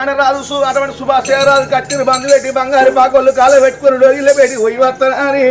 రాదు అటువంటి సుభాష్ రాదు కట్టిన బంధు పెట్టి బంగారు పాకోళ్ళు కాలు పెట్టుకుని డోగిలో పెట్టి పోయి వస్తానని.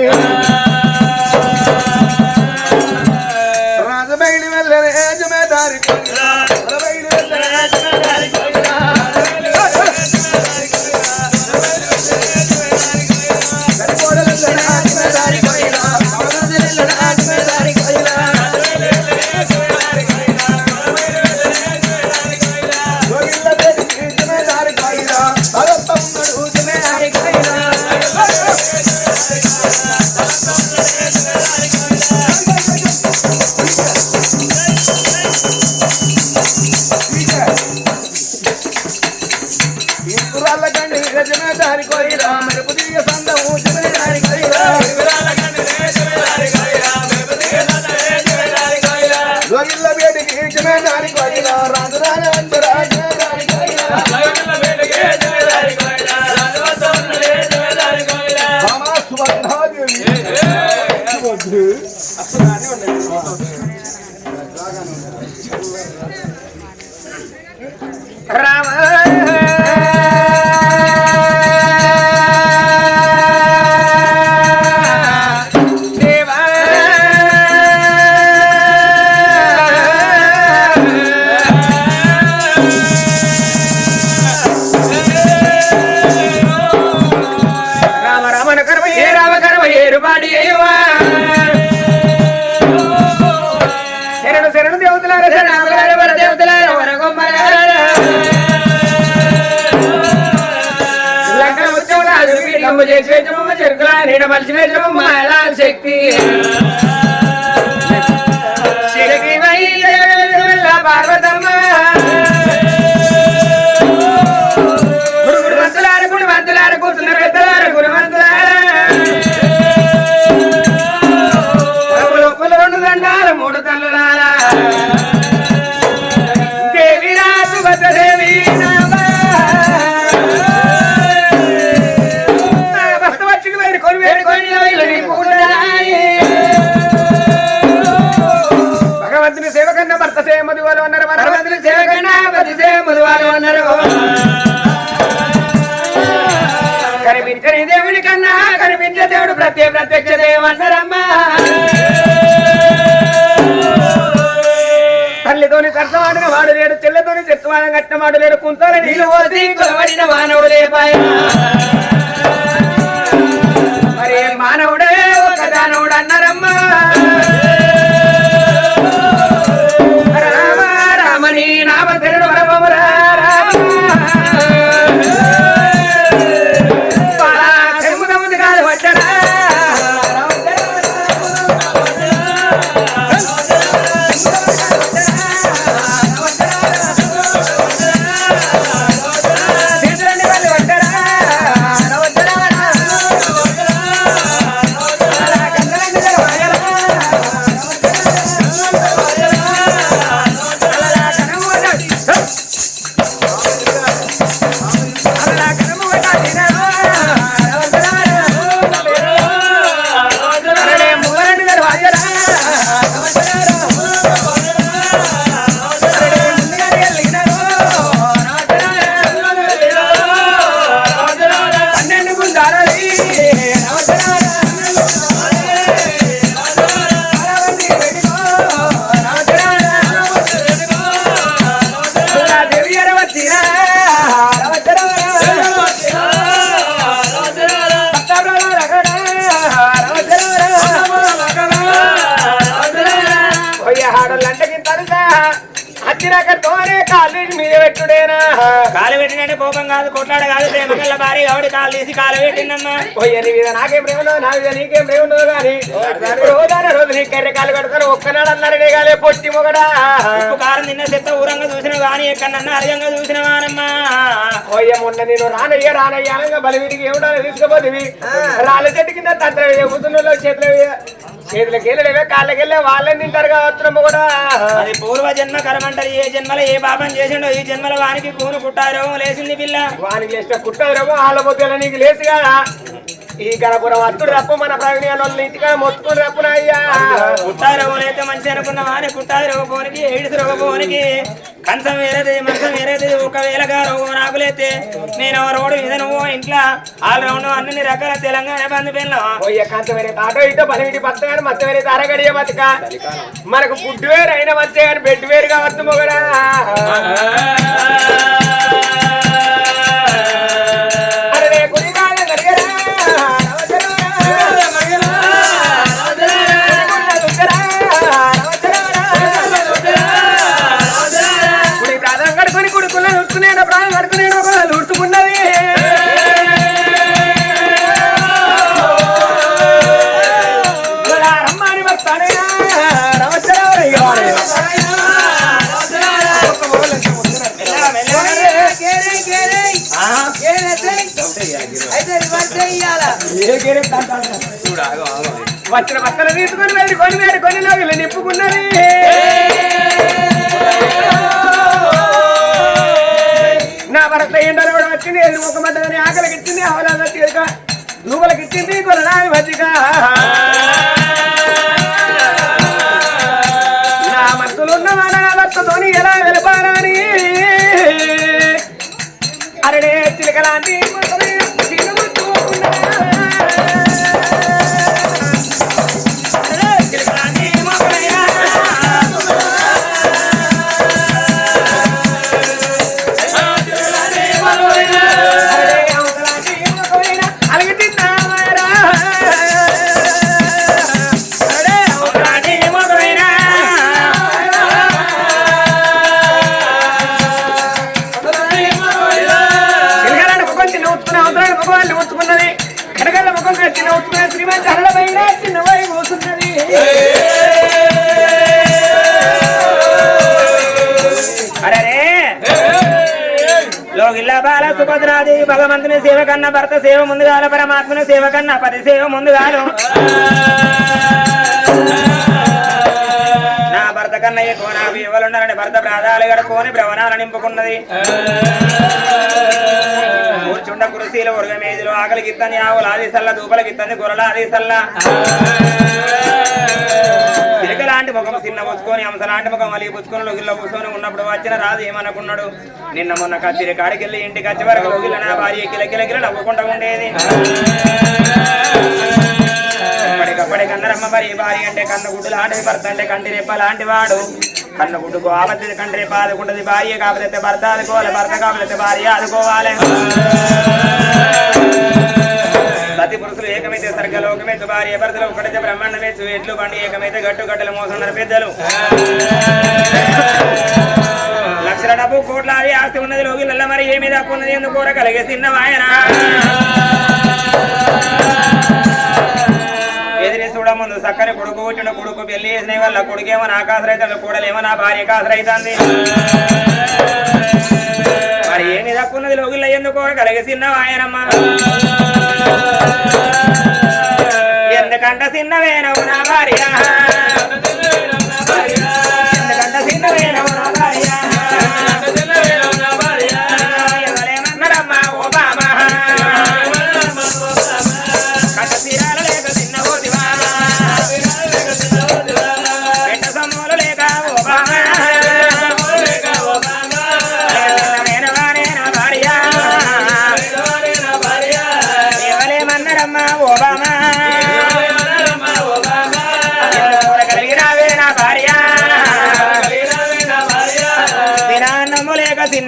వాడు లేడు చెల్లతోని చెత్తవాదం కట్టిన వాడు లేడు కుంతల నీళ్ళు పోసి మానవుడు లేపాయ తోనే కాలేజీ మీద పెట్టుడేనా? కాలు పెట్టినట్టే కోపం కాదు కొట్లాడ కాదు ప్రేమ కల్ల భారీ కాబట్టి కాలు తీసి కాలు పెట్టిందమ్మా. పోయే నీ మీద నాకేం ప్రేమ నా మీద నీకేం ప్రేమ ఉండదు కానీ రోజాన రోజు నీ కర్రె కాలు కడతారు ఒక్కనాడు అన్నారు నీ కాలే పొట్టి మొగడా. ఉప్పు కారం తిన్న చెత్త ఊరంగా చూసిన కానీ ఎక్కడన్నా అరిగంగా చూసిన వానమ్మా. పోయే మొన్న నేను రానయ్య రానయ్య అనగా బలివీటికి ఏమిటో తీసుకుపోతుంది రాళ్ళ చెట్టు కింద తంత్ర కూతున్న చేతులు చేతులకి వెళ్ళలేవే కాళ్ళకి వెళ్ళే వాళ్ళని తింటారు కావచ్చు కూడా. అది పూర్వ జన్మ కరమంటది ఏ జన్మలో ఏ పాపం చేసిండో ఈ జన్మలో వానికి కూను కుట్టారో లేచింది పిల్ల. వానికి లేచిన వాళ్ళ పొద్దుల నీకు లేచి కదా ఈ గణపురం అత్తుడు తప్ప మన ప్రవీణ ఇంటిగా మొత్తుకుని రప్పునయ్యా. పుట్టాది రోగం అయితే మంచి అనుకున్నావా అని పుట్టాది రోగపోనికి ఎయిడ్స్ రోగపోనికి. కంచం వేరేది మంచం వేరేది ఒకవేళగా రోగం నాకులైతే నేను రోడ్డు మీద నువ్వు ఇంట్లో ఆల్ రౌండ్ అన్ని రకాల తెలంగాణ బంధు పెళ్ళాం కాంత వేరే ఆటో ఇటో పదివిటి బత్త కానీ మత్త వేరే అరగడియ బతుక. మనకు ఫుడ్ వేరు అయిన వచ్చే కానీ బెడ్ వేరుగా వద్దు వచ్చిన బట్టలు తీసుకొని వెళ్ళి కొని వేడి కొని లోగిలు నింపుకున్నది నా భర్త ఎండలు కూడా వచ్చింది ఎల్లు ఒక మడ్డని ఆకలికి ఇచ్చింది అవలాద తీరుక నువ్వులకి ఇచ్చింది కొనడానికి మజ్జిగ నా మనసులు ఉన్న నా భర్తతోని ఎలా వెలపాలని? అరడే చిలకలాంటి సేవ కన్నా భర్త సేవ ముందుగాల పరమాత్మని సేవ కన్నా పది సేవ ముందుగాలు నా భర్త కన్నా ఎక్కువ నాకు ఇవ్వాలన్నారని భర్త ప్రాధాలు గడుకోని భ్రవణాలు నింపుకున్నది. కూర్చుండ కురుసీలు ఉరగ మేజులు ఆకలికి ఇత్తని ఆవులు ఆదిసల్ల దూపలకి ఇత్తని గొర్రెల ఆది సల్లా లాంటి ముఖం చిన్న పుచ్చుకొని హంస లాంటి ముఖం అలిగి పుచ్చుకొని లొగిల్లో కూర్చొని ఉన్నప్పుడు వచ్చిన రాజు ఏమనుకున్నాడు? నిన్న మొన్న కచ్చిరి కాడికెళ్ళి ఇంటికి వచ్చే వరకు లొగిల నా భార్య కిలకిలకిల నవ్వుకుంటూ ఉండేది. ఇప్పటికప్పటి కన్నరమ్మ మరి భార్య అంటే కన్న గుడ్డు లాంటిది భర్త అంటే కంటి రెప్ప లాంటి వాడు కన్న గుడ్డుకు ఆపత్తి కంటి రెప్ప ఆదుకుంటది భార్య కాకపోతే భర్త ఆదుకోవాలి భర్త కాకపోతే భార్య ఆదుకోవాలి. సతి పురుషులు ఏకమైతే సర్గలోకమే భార్య భర్తలు ఒకటైతే బ్రహ్మాండమే ఎట్లు బండి ఏకమైతే గట్టు గట్టలు మోసన్నారు పెద్దలు. లక్షల డబ్బు కోట్ల అది ఆస్తి ఉన్నది లోగిళ్ళ మరి ఏమి తక్కువ ఉన్నది ఎందుకు కూర కలిగే తిన్నవాయన ఎదిరి ముందు సక్కని కొడుకు పుట్టిన కొడుకు పెళ్ళి చేసిన వల్ల కొడుకేమో నాకు ఆసరైతుంది కూడలేమో నా భార్యకు ఆసరైతుంది మరి ఏమి తక్కువ ఉన్నది లోగిళ్ళ ఎందుకు కలిగి తిన్నవాయనమ్మా ఎందుకంట చిన్నవేనవు నా భార్య.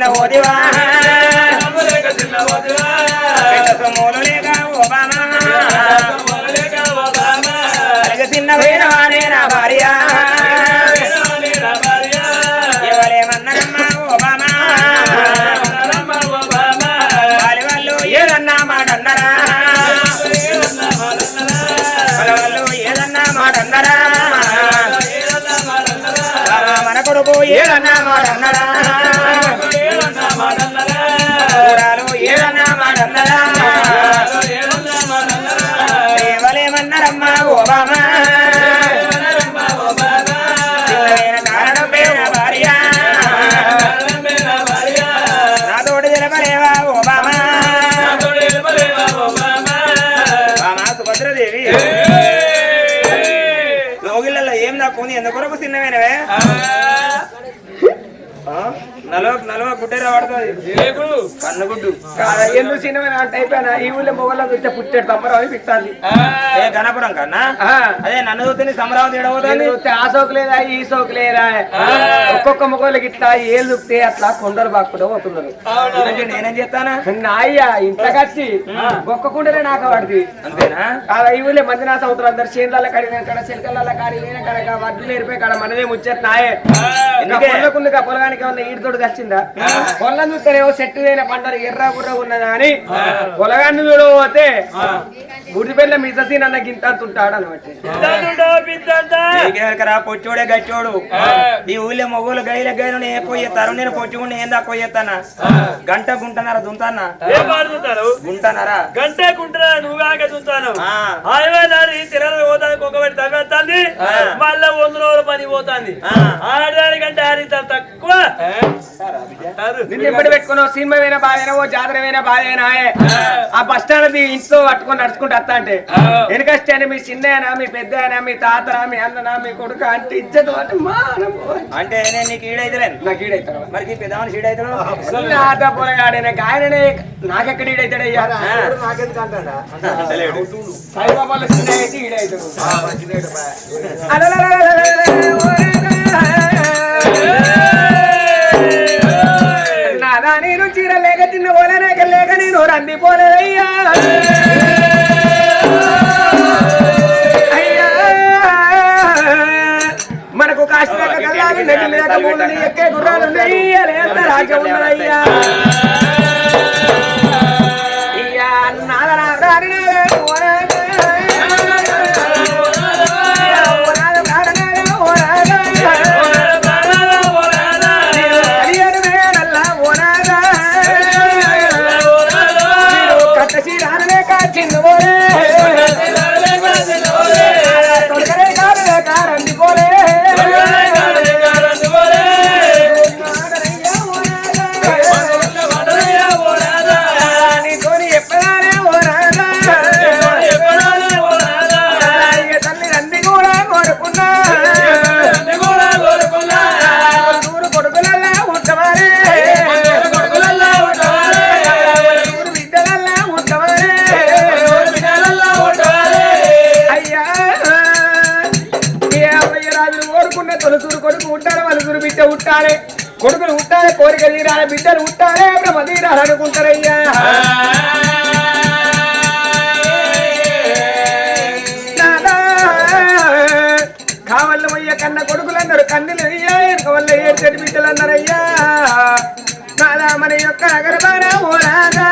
చిన్న ఓదివా సొమ్ములు లేక ఓబామా? చిన్న నా భార్య ఏదన్నా మాట అన్నరా ఏదన్నా మన కొడుకు ఏదన్నా మాట మాటన్నారా ఏదన్నా మాటన్నారా ఏమన్నారమ్మా ఓబామా లోగిళ్ళలో ఏం నాకు ఎందుకొరకు తిన్నవేనవే నలవ గుడ్డేరా పడుతుంది ఎందుకు సినిమా అంటే అయిపోయినా ఈ ఊళ్ళో మొగల చూస్తే పుట్టాడు అని పిక్తాంది. ఏ గణపురం కన్నా. అదే నన్ను చూస్తే సమరావతి ఎడబోతుంది చూస్తే ఆ సోకు లేదా ఈ సోకు లేదా? ఒక్కొక్క మొగోళ్ళకి ఇట్లా ఏళ్ళు దుక్తే అట్లా కొండలు బాక్కుండా పోతున్నారు. నేనేం చేస్తానా? నా అయ్యా ఇంట్లోకి వచ్చి ఒక్కకుండనే నాకు వాడిది. అంతేనా? ఈ ఊళ్ళో మందినా సంవత్సరం అందరు చేనుల కడిగిన కాడ చిలకల కాడి కాడ వడ్లు నేర్పే కాడ మనదే ముచ్చట నాయే ఇంకా పొలకుంది పొలగానికి ఉన్న ఈడుతోడు వచ్చిందా? పొలం చూస్తేనేమో చెట్టు అయిన పంటలు ఎర్ర బుర్ర ఉన్నదా అని. పొలగాన్ని చూడబోతే గుడి పిల్ల మిససీన్ అన్న గింత అంటుంటాడు అనమాట పొచ్చోడే గచ్చోడు. ఈ ఊళ్ళో మొగోలు గైల గైలు నేను పోయేస్తారు నేను పొచ్చుకుంటే ఏం దాకా పోయేస్తానా గంట గుంటన్నారా దుంతానా గుంటన్నారా గంటే కుంటున్నా నువ్వు కాక చూస్తాను ఆ. ఆయమేదాని తిరగలు మళ్ళా వంద రోజుల పని పోతాంది. ఆ. ఆడడానికంటే ఆడిస్తారు తక్కువ. నిన్ను ఎప్పుడు పెట్టుకున్నావు? సినిమా అయినా బాధైనా ఓ జాతర అయినా బాధైనా ఆ. బస్ స్టాండ్ ఇంట్లో పట్టుకొని నడుచుకుంటూ వస్తా అంటే వెనకస్తే మీ చిన్న మీ పెద్ద మీ తాతనా మీ అన్ననా మీ కొడుకు అంటే ఇజ్జత్ అంటే మానం. అంటే నేను నీకు ఈడైతలేను. నాకు ఈడైతాడు మరి ఈడైతాడు పొలగాడైన గాయననే నాకెక్కడ ఈడైతాడయ్యా అంటలేడు సాయిబాబాలో చిన్న అయితే ఈడైతాడు. నాదా లేక నేను రంది పోలేదయ్యా మనకు కాశ్మీర కల్లాలు నెట్టి మీద ఎక్కే గుర్రాలు ఉన్నాయి. రాజ్యం ఉన్నదయ్యా. వలుసూరు ఉంటారే కొడుకులు ఉంటారే కోరిక తీరాలి బిడ్డలు ఉంటారే బ్రహ్మ తీరాలి అనుకుంటారయ్యా. నాదా, కావల్లమయ్య కన్న కొడుకులన్నారు కన్నులు అయ్యా వెనుక వల్ల ఏడ్చేటి బిడ్డలు అన్నారయ్యా నాదా మన యొక్క అగరబారా ఓ రాదా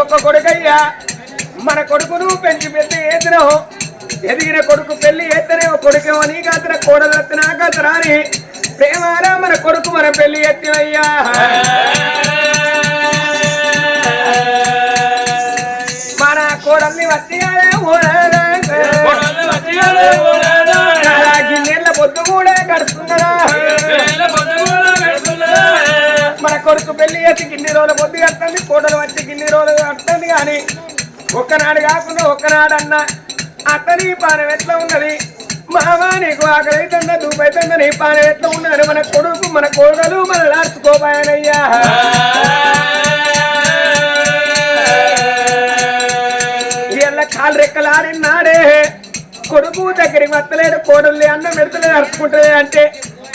ఒక్క కొడుకయ్యా. మన కొడుకును పెంచి పెద్ద ఎత్తునో ఎదిగిన కొడుకు పెళ్ళి ఎత్తనే ఒక కొడుకేమో నీ కాతర కోడలు ఎత్తినా కాతరా అని ప్రేమారా మన కొడుకు మన పెళ్ళి ఎత్తివయ్యా మన కోడల్ని ఊరాడా గిన్నెళ్ళ పొద్దు కూడా గడుస్తున్నదా మన కొడుకు పెళ్ళి చేసి గిన్ని రోజులు పొద్దు కట్టండి కోటలు వచ్చి గిన్ని రోజులు కట్టండి కానీ ఒక్కనాడు కాకుండా ఒక్కనాడు అన్న అతని పానం ఎట్లా ఉన్నది? మామా నీకు ఆకలి అవుతుందా దూపైతుందా నీ పానం ఎట్లా ఉన్నాడు మన కొడుకు మన కోడలు మన లార్చుకోబాయనయ్యా కాలు కాలు రెక్కలాడినాడే కొడుకు దగ్గరికి వస్తలేడు కోడల్ని అన్నం పెడతలేదు అరుచుకుంటలే అంటే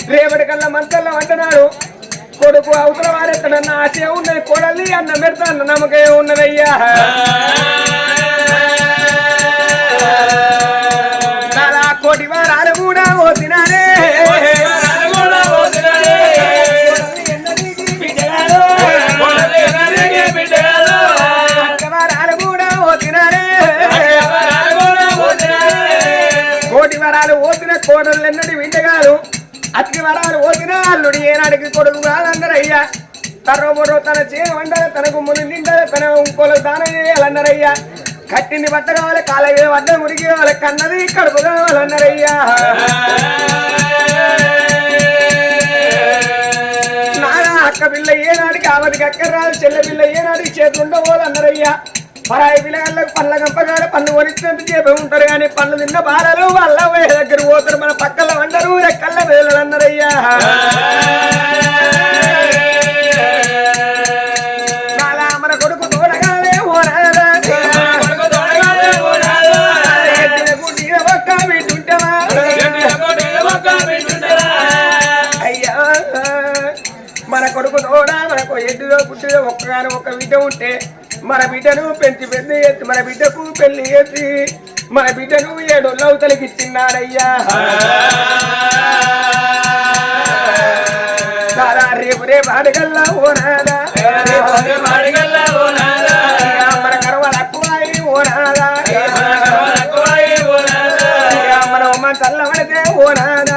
రేపటి కల్లా మంతల్లో అంటున్నాడు కొడుకు అవతల వారెత్తడన్న ఆశ ఉన్నది. కోడల్ని అన్నం పెడతాను నమ్మకం ఉన్నదయ్యా. చాలా కోటి వారాలు కూడా పోతినారే వారాలు కూడా పోతినారే కోటి వరాలు ఓతిన కోడలు ఎన్నటి వింటగారు అతికి వరాలు పోసిన అల్లుడు ఏనాడికి కొడుకు కాదన్నరయ్యా. తర్రబొడు తన చేను వండరు తనకు ముని నిండరు తన ఇంకోలు దానం చేయాలన్నారయ్యా కట్టింది బట్ట కావాలి కాలయ్యే వడ్డ మురిగి వాళ్ళ కన్నది కడుపు కావాలన్నారయ్యా. నాన్న అక్క పిల్ల ఏనాడికి ఆమెకి అక్కర్రాదు చెల్లె పిల్ల ఏనాడికి చేతుండబోలన్నారయ్యా ఉండబోలు ఐదు పరాయి పిల్లగాళ్ళకు పళ్ళ గంపగానే పళ్ళు కొనిచ్చినందుకు చేపే ఉంటారు కానీ పళ్ళు తిన్న బాలలు వాళ్ళ దగ్గర పోతారు. మన పక్కల వండరు రెక్కల వేలు అన్నారయ్యా. మన కొడుకు అయ్యా మన కొడుకు తోడా మనకు ఎడ్డులో పుట్టిలో ఒక్కగానే ఒక్క విద్య ఉంటే మన బిడ్డను పెంచి పెద్ద చేసి మన బిడ్డకు పెళ్ళి చేసి మన బిడ్డను ఏడు లౌతలకి ఇచ్చిన్నాడయ్యా రేపు రేపు అడగల్లా ఓనాదా మన ఎక్కువాయి ఓనాదా మన ఉమ్మ చల్లబడితే ఓనాదా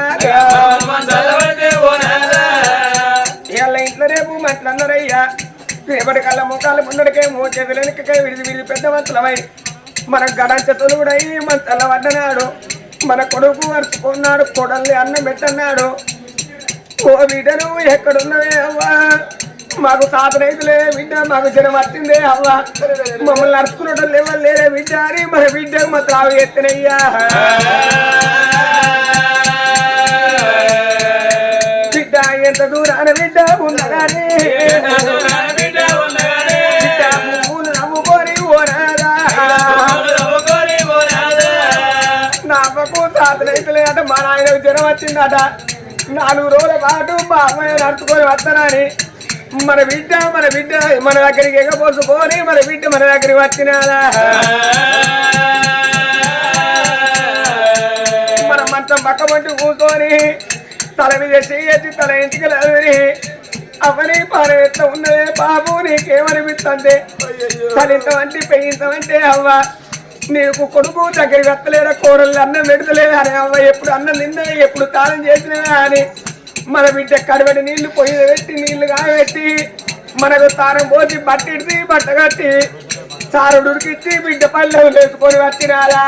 రేపటి కళ్ళ ముఖాలు ముందరికే మో చేతులు వెనకకై విడిది విడిది పెద్ద మంతులమై మన గడంచ తొలుగుడై మన చల్లబడ్డనాడు మన కొడుకు అరుచుకున్నాడు కొడల్ని అన్నం పెట్టన్నాడు. ఓ బిడ్డను ఎక్కడున్నవే అవ్వా? మాకు సాతనైతులే బిడ్డ మాకు జనం వచ్చిందే అవ్వ? మమ్మల్ని అరుచుకున్నట్టు లేవలేరే బిడ్డ అని మన బిడ్డకు మా త్రావు ఎత్తినయ్యా. ఎంత దూరాన బిడ్డ ఉన్నగానే బిడ్డ పువ్వులు నమ్ముకొని ఓనాదా నా అమ్మకు సాతనైతులే అట మా నాయనకు జ్వరం వచ్చిందట. నాలుగు రోజుల పాటు మా అమ్మాయి నడుచుకొని వస్తానని. మన బిడ్డ మన బిడ్డ మన దగ్గరికి ఎగపోసుకొని మన బిడ్డ మన దగ్గరికి వచ్చినాదా మన మంచం పక్క పంటి కూర్చొని తల మీద చేసి తల ఇంటికి లేదని అవని పార ఎట్లా ఉన్నదే బాబు నీకేమనిపిస్తుంది? తలింత వంటి పెయింత అంటే అవ్వ. నీకు కొడుకు దగ్గరికి వస్తలేదా కూరలు అన్నం పెడతలేదా అని అవ్వ ఎప్పుడు అన్నం తిన్నవే ఎప్పుడు తాళం చేసినవే అని. మన బిడ్డ కడబడి నీళ్ళు పొయ్యి పెట్టి నీళ్ళు కాగబెట్టి మనకు తారం పోసి బట్టిడిసి బట్ట కట్టి చారుడు ఉడికిచ్చి బిడ్డ పల్లె వేసుకొని వచ్చినారా?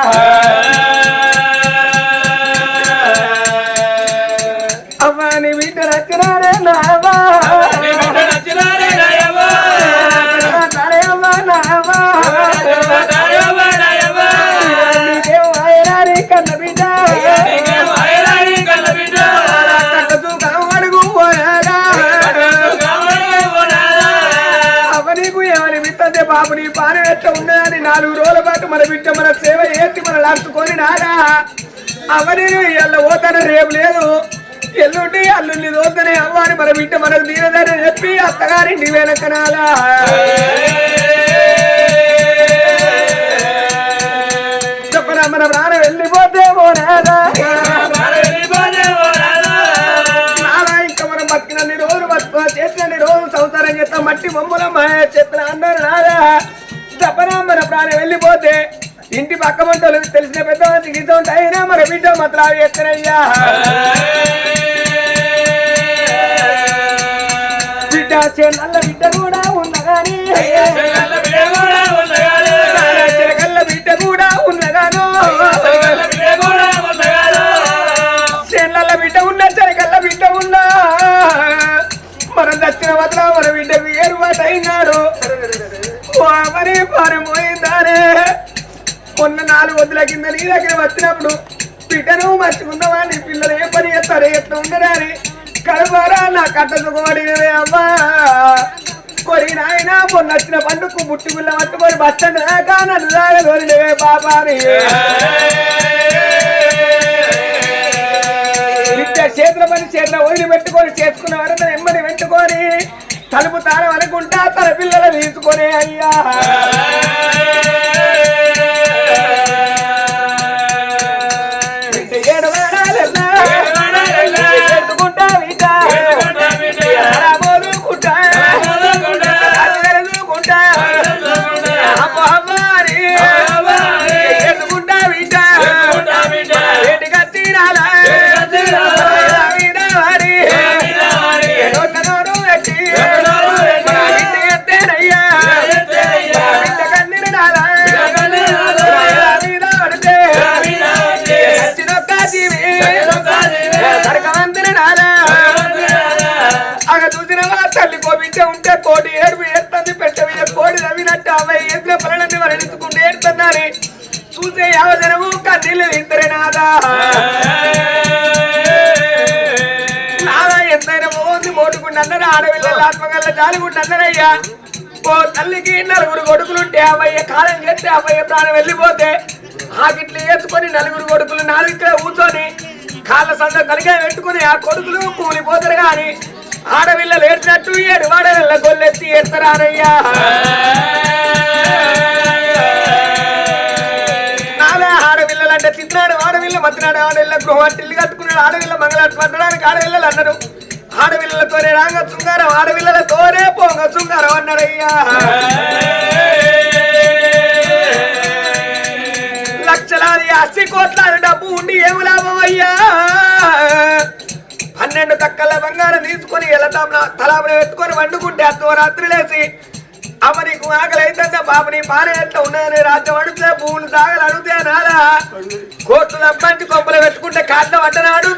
బిడ్డ. కట్టదు కావడుగు పోయారా అవ్వ నీకు ఏమని విత్తంటే బాబు నీ పానం ఎట్లా ఉన్నదని నాలుగు రోజుల పాటు మన బిడ్డ మన సేవ ఏతి మన నారా అవ్వ నేను ఇవాళ పోతాను రేపు లేదు. ఎల్లుండి అల్లుండి రోజునే అమ్మాని మన బిడ్డ మనకు దీనదని చెప్పి అత్తగారింటి వెనకనాలా. చెప్పరా మన ప్రాణం వెళ్ళిపోతే పోనాదా నాలా ఇంకా మనం బతికినన్ని రోజులు సంసారం చేస్తాం. మట్టి బొమ్మల చెత్తన అందరు రాదా చెప్పరా మన ప్రాణం వెళ్ళిపోతే ఇంటి పక్క మంటలు తెలిసిన పెద్ద గీత ఉంటాయినా మన బిడ్డ మాత్రం ఎత్తనయ్యా. బిడ్డ చేనల్ల బిడ్డ కూడా ఉన్నగాని. చిలకల్ల బిడ్డ కూడా ఉన్నగాను. బిడ్డ ఉన్న బిడ్డ ఉన్నా. మనం దచ్చిన వద్ద మన బిడ్డ వేరుబాటు అయినాడు మరి మొన్న నాలుగు వద్దుల కింద నీ దగ్గర వచ్చినప్పుడు పిటను మర్చికున్నవా నీ పిల్లలు ఏ పని చేస్తారు? ఎట్లా ఉండరా అని కడబారా నా కట్ట సుఖపడినవే అమ్మా కొరి నాయన మొన్న వచ్చిన పండుగకు బుట్టి పిల్ల పట్టుకొని బచ్చండి దాకా నన్ను దాకా దొరినవే పాపాని చేతుల పని చేతుల వదిలి పెట్టుకొని చేసుకున్న వరద నెమ్మది పెట్టుకొని తలుపు తారం అనుకుంటా తన పిల్లలు తీసుకొని అయ్యా. మరణించుకుంటూ ఏడుతున్నారు చూసే యావజనము కన్నీళ్ళు ఇద్దరే నాదా. నాదా ఎంతైనా మోంది మోటుకుంటు అన్నారు ఆడపిల్లలు ఆత్మగల్ల జాలిగుంటు ఓ తల్లికి నలుగురు కొడుకులుంటే అమ్మయ్య కాలం చేస్తే అమ్మయ్య ప్రాణం వెళ్ళిపోతే. ఆకిట్లు వేసుకొని నలుగురు కొడుకులు నాలుగు కూర్చొని కాళ్ళ సంద కలిగా పెట్టుకుని ఆ కొడుకులు కూలిపోతారు గాని ఆడపిల్లలు ఏడ్చినట్టు ఏడు వాడవిల్ల గొల్లెత్తి ఏడతారయ్యా ఆడపిల్లలు అంటే తిన్నాడు ఆడపిల్ల మత్తినాడు గృహటిల్లు కట్టుకున్నాడు ఆడపిల్ల మంగళాటు పట్టడానికి ఆడపిల్లలు అన్నారు. ఆడపిల్లలతోనే రాంగ శృంగారం ఆడపిల్లలతోనే పోంగ శృంగారం అన్నారయ్యా లక్షలాది అస్సి కోట్లాది డబ్బు ఉండి ఏమి లాభం అయ్యా? పన్నెండు తక్కల బంగారం తీసుకొని ఎలా తలాపుని పెట్టుకొని వండుకుంటే అత్తో రాత్రి లేచి అమ్మ నీకు ఆకలి అయితే పాపని పాన ఎట్లా ఉన్నదని రాజ్యం అడిగితే భూములు సాగలు అడిగితే నాదా కోర్టు తప్పంచి కొంపలు పెట్టుకుంటే కాళ్ళ పడ్డనాడు